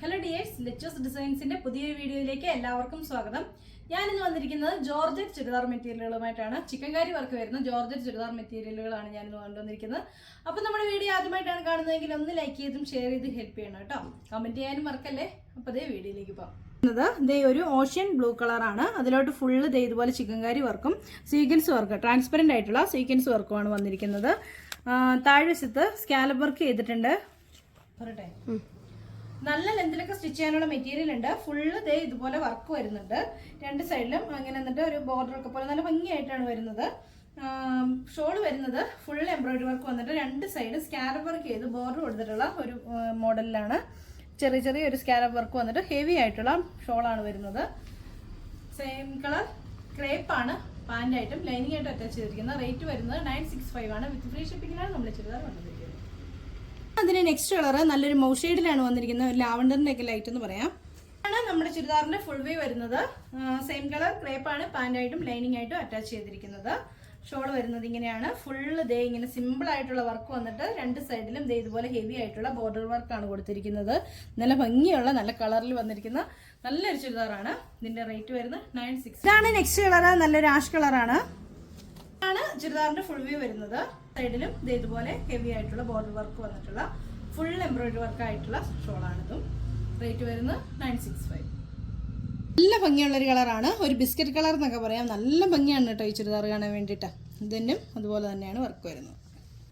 Hello dears ലെച്ചോസ് ഡിസൈൻസിന്റെ പുതിയൊരു വീഡിയോയിലേക്ക് എല്ലാവർക്കും സ്വാഗതം. ഞാൻ ഇന്ന് വന്നിരിക്കുന്നത് ജോർജറ്റ് ചുരിദാർ മെറ്റീരിയലുകളുമായിട്ടാണ്. ചിക്കൻ കാരി വർക്ക് വരുന്ന ജോർജറ്റ് ചുരിദാർ മെറ്റീരിയലുകളാണ് ഞാൻ ഇന്ന് കൊണ്ടുവന്നിരിക്കുന്നത് അപ്പം നമ്മുടെ വീഡിയോ ആദ്യമായിട്ടാണ് കാണുന്നതെങ്കിൽ ഒന്ന് ലൈക്ക് ചെയ്തും ഷെയർ ചെയ്ത് ഹെൽപ്പ് ചെയ്യണം കേട്ടോ. കമന്റ് ചെയ്യാനും മറക്കല്ലേ? അപ്പോൾ അതേ വീഡിയോയിലേക്ക് പോകാം ദേ ഒരു ഓഷ്യൻ ബ്ലൂ കളറാണ് അതിലോട്ട് ഫുള്ള് ദേ ഇതുപോലെ ചിക്കൻ കാരി വർക്കും സീക്വൻസ് വർക്ക് ട്രാൻസ്പെറന്റ് ആയിട്ടുള്ള സീക്വൻസ് വർക്കുമാണ് വന്നിരിക്കുന്നത്. താഴ്വശത്ത് സ്കാലപ്പ് വർക്ക് ചെയ്തിട്ടുണ്ട്. നല്ല ലെന്തിലൊക്കെ സ്റ്റിച്ച് ചെയ്യാനുള്ള മെറ്റീരിയൽ ഉണ്ട്. ഫുള്ള് ദേ ഇതുപോലെ വർക്ക് വരുന്നുണ്ട്. രണ്ട് സൈഡിലും അങ്ങനെ എന്നിട്ട് ഒരു ബോർഡർ ഒക്കെ പോലെ നല്ല ഭംഗിയായിട്ടാണ് വരുന്നത്. ഷോൾ വരുന്നത് ഫുൾ എംബ്രോയിഡറി വർക്ക് വന്നിട്ട് രണ്ട് സൈഡ് സ്കാരബ് വർക്ക് ചെയ്ത് ബോർഡർ കൊടുത്തിട്ടുള്ള ഒരു മോഡലിലാണ് ചെറിയ ചെറിയ ഒരു സ്കാരബ് വർക്ക് വന്നിട്ട് ഹെവി ആയിട്ടുള്ള ഷോളാണ് വരുന്നത്. സെയിം കളർ ക്രേപ്പ് ആണ്. പാന്റ് ആയിട്ടും ലൈനിങ് ആയിട്ടും അറ്റാച്ച് ചെയ്തിരിക്കുന്നത് റേറ്റ് വരുന്നത് നയൻ സിക്സ് ഫൈവ് ആണ്. വിത്ത് ഫ്രീ ഷിപ്പിംഗിനാണ് നമ്മൾ ചുരിദാർ വന്നിരിക്കുന്നത് അതിന് നെക്സ്റ്റ് കളർ നല്ലൊരു മൗഷെയ്ഡിലാണ് വന്നിരിക്കുന്നത് ഒരു ഒക്കെ ലൈറ്റ് എന്ന് പറയാം. ആണ് നമ്മുടെ ചുരിദാറിന്റെ ഫുൾ വേ വരുന്നത്. സെയിം കളർ ക്രേപ്പ് ആണ് പാന്റ് ആയിട്ടും ലൈനിങ് ആയിട്ടും അറ്റാച്ച് ചെയ്തിരിക്കുന്നത്. ഷോൾ വരുന്നത് ഇങ്ങനെയാണ്. ഫുള്ള് ദേ ഇങ്ങനെ സിമ്പിൾ ആയിട്ടുള്ള വർക്ക് വന്നിട്ട് രണ്ട് സൈഡിലും ദേ ഇതുപോലെ ഹെവി ആയിട്ടുള്ള ബോർഡർ വർക്കാണ് കൊടുത്തിരിക്കുന്നത്. നല്ല ഭംഗിയുള്ള നല്ല കളറിൽ വന്നിരിക്കുന്ന നല്ലൊരു ചുരിദാറാണ്. ഇതിന്റെ റേറ്റ് വരുന്നത് നയൻ സിക്സ് ഇതാണ് നെക്സ്റ്റ് കളർ നല്ലൊരു ആഷ് കളറാണ് ആണ് ചുരിദാറിന്റെ ഫുൾ വ്യൂ വരുന്നത്. സൈഡിലും ഇതുപോലെ ഹെവി ആയിട്ടുള്ള ബോർഡർ വർക്ക് വന്നിട്ടുള്ള ഫുൾ എംബ്രോയിഡറി വർക്ക് ആയിട്ടുള്ള ഷോളാണിതും റേറ്റ് വരുന്നത് നയൻ സിക്സ് ഫൈവ് നല്ല ഭംഗിയുള്ള ഒരു കളറാണ് ഒരു ബിസ്ക്കറ്റ് കളർ എന്നൊക്കെ പറയാം. നല്ല ഭംഗിയാണ് കേട്ടോ ഈ ചുരിദാർ കാണാൻ വേണ്ടിയിട്ട്. ഇതിനും അതുപോലെ തന്നെയാണ് വർക്ക് വരുന്നത്.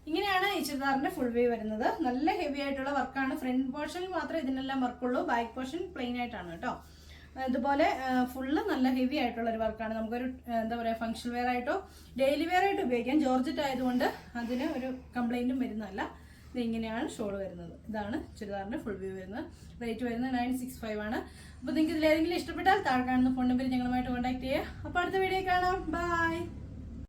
ഇങ്ങനെയാണ് ഈ ചുരിദാറിന്റെ ഫുൾ വ്യൂ വരുന്നത്. നല്ല ഹെവി ആയിട്ടുള്ള വർക്കാണ് ഫ്രണ്ട് പോർഷനിൽ മാത്രമേ ഇതിനെല്ലാം വർക്കുള്ളൂ ബാക്ക് പോർഷൻ പ്ലെയിൻ ആയിട്ടാണ് കേട്ടോ ഇതുപോലെ ഫുള്ള് നല്ല ഹെവി ആയിട്ടുള്ള ഒരു വർക്കാണ് നമുക്കൊരു എന്താ പറയുക ഫംഗ്ഷൻ വെയർ ആയിട്ടോ ഡെയിലി വെയർ ആയിട്ട് ഉപയോഗിക്കാം. ജോർജറ്റ് ആയതുകൊണ്ട് അതിന് ഒരു കംപ്ലൈന്റും വരുന്നതല്ല. ഇത് ഇങ്ങനെയാണ് ഷോൾ വരുന്നത്. ഇതാണ് ചുരിദാറിന്റെ ഫുൾ വ്യൂ വരുന്നത്. റേറ്റ് വരുന്നത് നയൻ സിക്സ് ഫൈവ് ആണ്. അപ്പോൾ നിങ്ങൾക്ക് ഇതിലേതെങ്കിലും ഇഷ്ടപ്പെട്ടാൽ താഴെ കാണുന്ന ഫോൺ നമ്പറിൽ ഞങ്ങളുമായിട്ട് കോൺടാക്ട് ചെയ്യുക. അപ്പോൾ അടുത്ത വീഡിയോ കാണാം. ബൈ